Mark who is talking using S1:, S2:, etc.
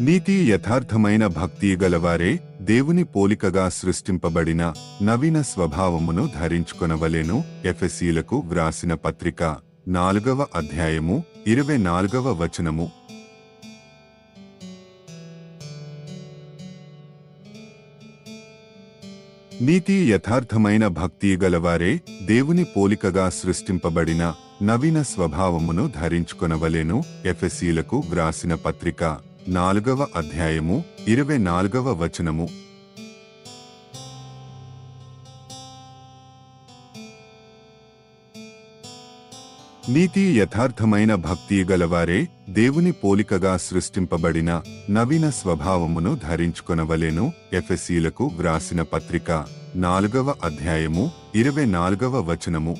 S1: నీతి యథార్థమైన భక్తి గలవారే దేవుని పోలికగా సృష్టింపబడిన నవీన స్వభావమును ధరించుకొనవలెను. ఎఫెసీలకు వ్రాసిన పత్రిక నాలుగవ అధ్యాయము ఇరవై నాలుగవ వచనము. నీతి యథార్థమైన భక్తి గలవారే దేవుని పోలికగా సృష్టింపబడిన నవీన స్వభావమును ధరించుకొనవలెను. ఎఫెసీలకు వ్రాసిన పత్రిక నాలుగవ అధ్యాయము ఇరవై నాలుగవ వచనము. నీతి యథార్థమైన భక్తి గలవారే దేవుని పోలికగా సృష్టింపబడిన నవీన స్వభావమును ధరించుకొనవలెను ఎఫెసీలకు వ్రాసిన పత్రిక నాలుగవ అధ్యాయము ఇరవై నాలుగవ వచనము.